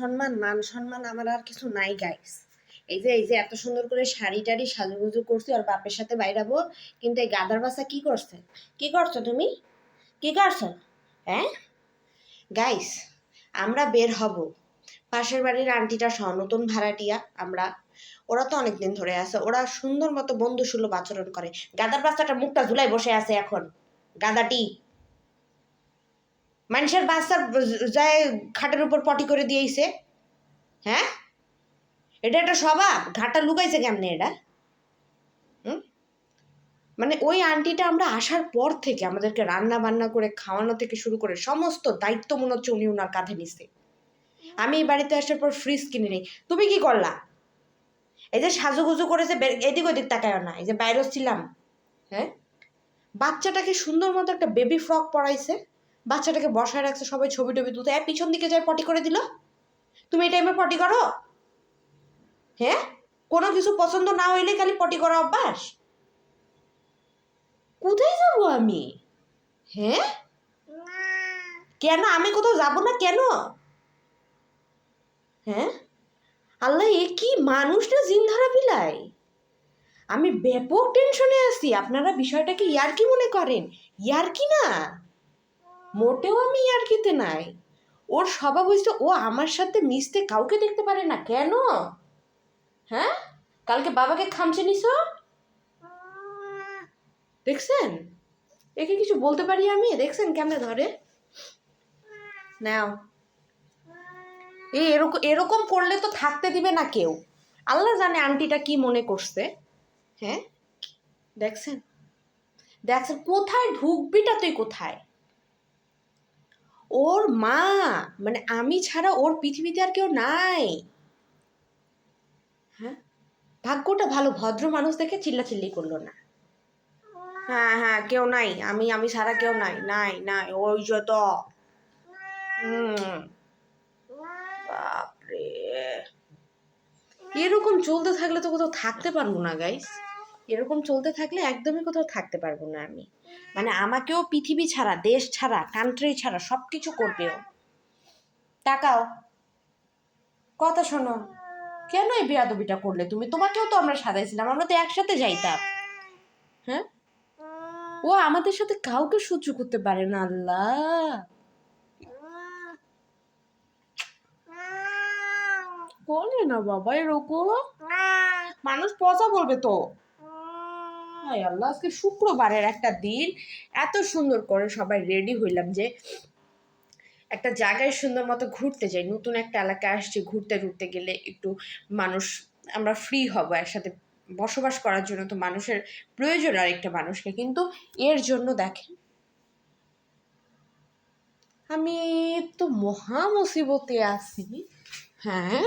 সম্মান, মান সম্মান আমার আর কিছু নাই গাইস এই যে এই যে, এত সুন্দর করে শাড়ি টাড়ি সাজুগুজু করছি, আর বাপের সাথে বাইরাবো কিন্তু এই গাদার বাসা কি করছে? কি করছ তুমি? কি করছ? হ্যাঁ? গাইস আমরা বের হব। পাশের বাড়ির আন্টিটা সহ নতুন ভাড়াটিয়া, আমরা। ওরা তো অনেকদিন ধরে আছে। ওরা সুন্দর মতো বন্ধু সুলভ আচরণ করে। গাদার বাচ্চাটা মুখটা ঝুলাই বসে আছে এখন। গাদাটি। মানুষের বাচ্চার যায় খাটের উপর পটি করে দিয়েছে। হ্যাঁ? এটা একটা স্বভাব ঘাটা লুকাইছে কেমনে এটা? মানে ওই আন্টিটা আমরা আসার পর থেকে আমাদেরকে রান্না বান্না করে, খাওয়ানো থেকে শুরু করে সমস্ত দায়িত্ব মনে হচ্ছে উনি ওনার কাঁধে নিছে। আমি এই বাড়িতে আসার পর ফ্রিজ কিনে নিই। তুমি কি করলা? এই যে সাজুগুজু করেছে এদিক ওদিক তাকায় না। এই যে বাইরে ছিলাম। হ্যাঁ? বাচ্চাটাকে সুন্দর মতো একটা বেবি ফ্রক পরাইছে। বাচ্চাটাকে বসায় রাখছে, সবাই ছবি টবি তুলতে। এ পিছন দিকে যায় পটি করে দিল। তুমি এই টাইমে পটি করো? হ্যাঁ? কোনো কিছু পছন্দ না হইলে খালি পটি করা অভ্যাস? কোথায় যাব আমি? হ্যাঁ? কেন? আমি কোথাও যাব না কেন? হ্যাঁ? আল্লাহ, এ কি মানুষটা জিন ধরা পিলাই আমি ব্যাপক টেনশনে আছি। আপনারা বিষয়টাকে ইয়ার কি মনে করেন। ইয়ার কি না? মোটেও আমি ইয়ার্কিতে নাই। ওর স্বভাব হয়েছে, ও আমার সাথে মিশতে কাউকে দেখতে পারে না। কেন? হ্যাঁ? কালকে বাবাকে খামচে নিছ? দেখছেন? একে কিছু বলতে পারি আমি? দেখছেন কেমনে ধরে? নাও। এই এরকম এরকম করলে তো থাকতে দিবে না কেউ। আল্লাহ জানে আন্টিটা কি মনে করছে। হ্যাঁ? দেখছেন? দেখছেন, কোথায় ঢুকবিটা তুই কোথায়? ওর মা মানে আমি ছাড়া ওর পৃথিবীতে আর কেউ নাই। হ্যাঁ? ভাগ্যটা ভালো, ভদ্র মানুষ দেখে চিল্লাচিল্লি করল না। হ্যাঁ হ্যাঁ কেউ নাই, আমি আমি ছাড়া কেউ নাই নাই নাই, ওই যত হুম। বাপরে। এরকম চলতে থাকলে তো কোথাও থাকতে পারব না গাইস এরকম চলতে থাকলে একদমই কোথাও থাকতে পারব না আমি। মানে আমাকেও পৃথিবী ছাড়া, দেশ ছাড়া কান্ট্রি ছাড়া সব কিছু করবেও তাকাও। কথা শোনো, কেন এই বেয়াদবিটা করলে তুমি? তোমাকেও তো আমরা সাজাইছিলাম, আমরা তো একসাথে যাইতাম। হ্যাঁ? ও আমাদের সাথে কাউকে সহ্য করতে পারে না, আল্লাহ। বলে না বাবা, এরকম। মানুষ পচা বলবে তো। হায় আল্লাহ, আজকে শুক্রবারের একটা দিন। এত সুন্দর করে সবাই রেডি হইলাম যে একটা জায়গায় সুন্দর মতো ঘুরতে যাই। নতুন একটা এলাকায় আসছি, ঘুরতে ঘুরতে গেলে একটু মানুষ, আমরা ফ্রি হব, একসাথে বসবাস করার জন্য তো মানুষের প্রয়োজন আরেকটা মানুষকে। কিন্তু এর জন্য দেখেন, আমি তো মহা মুসিবতে আছি। হ্যাঁ?